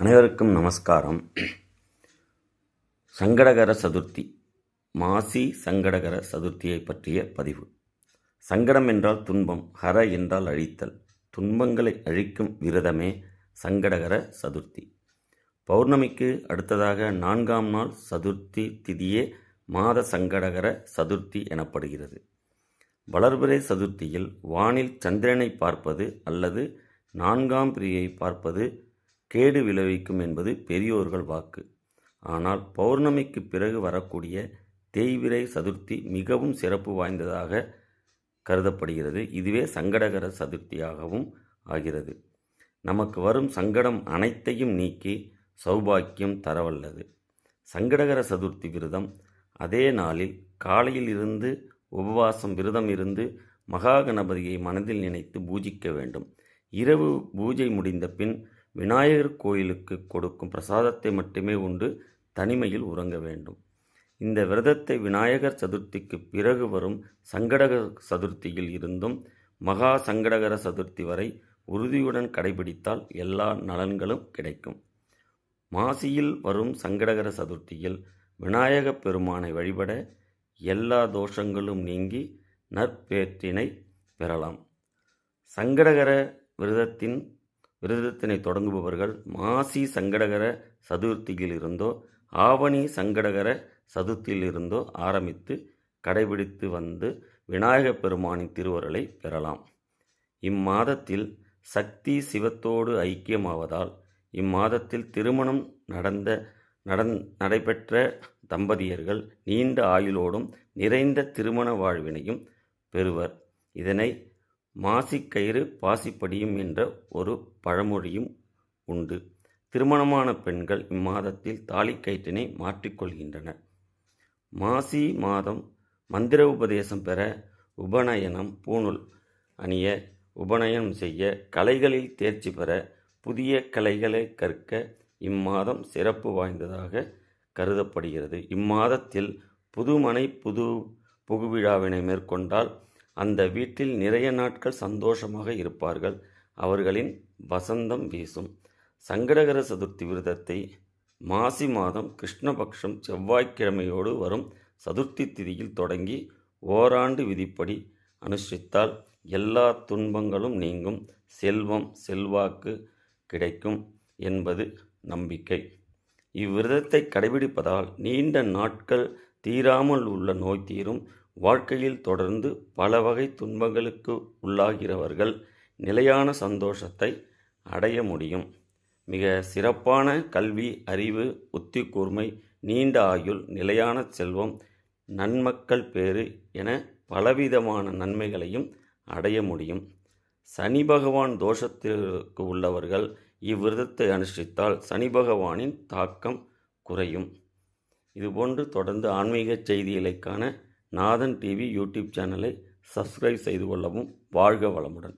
அனைவருக்கும் நமஸ்காரம். சங்கடகர சதுர்த்தி மாசி சங்கடகர சதுர்த்தியை பற்றிய பதிவு. சங்கடம் என்றால் துன்பம் ஹர என்றால் அழித்தல். துன்பங்களை அழிக்கும் விரதமே சங்கடகர சதுர்த்தி. பௌர்ணமிக்கு அடுத்ததாக நான்காம் நாள் சதுர்த்தி திதியே மாத சங்கடகர சதுர்த்தி எனப்படுகிறது. வளர்பிறை சதுர்த்தியில் வானில் சந்திரனை பார்ப்பது அல்லது நான்காம் பிரியை பார்ப்பது கேடு விளைவிக்கும் என்பது பெரியோர்கள் வாக்கு. ஆனால் பௌர்ணமிக்கு பிறகு வரக்கூடிய தேய்விரை சதுர்த்தி மிகவும் சிறப்பு வாய்ந்ததாக கருதப்படுகிறது. இதுவே சங்கடகர சதுர்த்தியாகவும் ஆகிறது. நமக்கு வரும் சங்கடம் அனைத்தையும் நீக்கி சௌபாக்கியம் தரவல்லது. சங்கடகர சதுர்த்தி விரதம் அதே நாளில் காலையில் இருந்து உபவாசம் விரதம் இருந்து மகா கணபதியை மனதில் நினைத்து பூஜிக்க வேண்டும். இரவு பூஜை முடிந்த பின் விநாயகர் கோயிலுக்கு கொடுக்கும் பிரசாதத்தை மட்டுமே உண்டு தனிமையில் உறங்க வேண்டும். இந்த விரதத்தை விநாயகர் சதுர்த்திக்கு பிறகு வரும் சங்கடக சதுர்த்தியில் இருந்தும் மகா சங்கடகர சதுர்த்தி வரை உறுதியுடன் கடைபிடித்தால் எல்லா நலன்களும் கிடைக்கும். மாசியில் வரும் சங்கடகர சதுர்த்தியில் விநாயகப் பெருமானை வழிபட எல்லா தோஷங்களும் நீங்கி நற்பேற்றினை பெறலாம். சங்கடகர விரதத்தின் விரதத்தினை தொடங்குபவர்கள் மாசி சங்கடகர சதுர்த்தியில் இருந்தோ ஆவணி சங்கடகர சதுர்த்தியில் இருந்தோ ஆரம்பித்து கடைபிடித்து வந்து விநாயகப் பெருமானின் திருவருளை பெறலாம். இம்மாதத்தில் சக்தி சிவத்தோடு ஐக்கியமாவதால் இம்மாதத்தில் திருமணம் நடந்த நடந் நடைபெற்ற தம்பதியர்கள் நீண்ட ஆயுளோடும் நிறைந்த திருமண வாழ்வினையும் பெறுவர். இதனை மாசிக்கயிறு பாசிப்படியும் என்ற ஒரு பழமொழியும் உண்டு. திருமணமான பெண்கள் இம்மாதத்தில் தாலிக்கயிற்றினை மாற்றிக்கொள்கின்றனர் மாசி மாதம் மந்திர உபதேசம் பெற உபநயனம் பூணூல் அணிய உபநயனம் செய்ய கலைகளில் தேர்ச்சி பெற புதிய கலைகளை கற்க இம்மாதம் சிறப்பு வாய்ந்ததாக கருதப்படுகிறது. இம்மாதத்தில் புதுமனை புது புகுவிழாவினை மேற்கொண்டால் அந்த வீட்டில் நிறைய நாட்கள் சந்தோஷமாக இருப்பார்கள். அவர்களின் வசந்தம் வீசும். சங்கடகர சதுர்த்தி விரதத்தை மாசி மாதம் கிருஷ்ணபக்ஷம் செவ்வாய்க்கிழமையோடு வரும் சதுர்த்தி திதியில் தொடங்கி ஓராண்டு விதிப்படி அனுஷ்டித்தால் எல்லா துன்பங்களும் நீங்கும். செல்வம் செல்வாக்கு கிடைக்கும் என்பது நம்பிக்கை. இவ்விரதத்தை கடைபிடிப்பதால் நீண்ட நாட்கள் தீராமல் உள்ள நோய் தீரும். வாழ்க்கையில் தொடர்ந்து பல வகை துன்பங்களுக்கு உள்ளாகிறவர்கள் நிலையான சந்தோஷத்தை அடைய முடியும். மிக சிறப்பான கல்வி அறிவு உத்தி கூர்மை நீண்ட ஆயுள் நிலையான செல்வம் நன்மக்கள் பேறு என பலவிதமான நன்மைகளையும் அடைய முடியும். சனி பகவான் தோஷத்திற்கு உள்ளவர்கள் இவ்விரதத்தை அனுஷ்டித்தால் சனி பகவானின் தாக்கம் குறையும். இதுபோன்று தொடர்ந்து ஆன்மீக செய்திகளை காண நாதன் டிவி யூடியூப் சேனலை சப்ஸ்கிரைப் செய்து கொள்ளவும் வாழ்க வளமுடன்.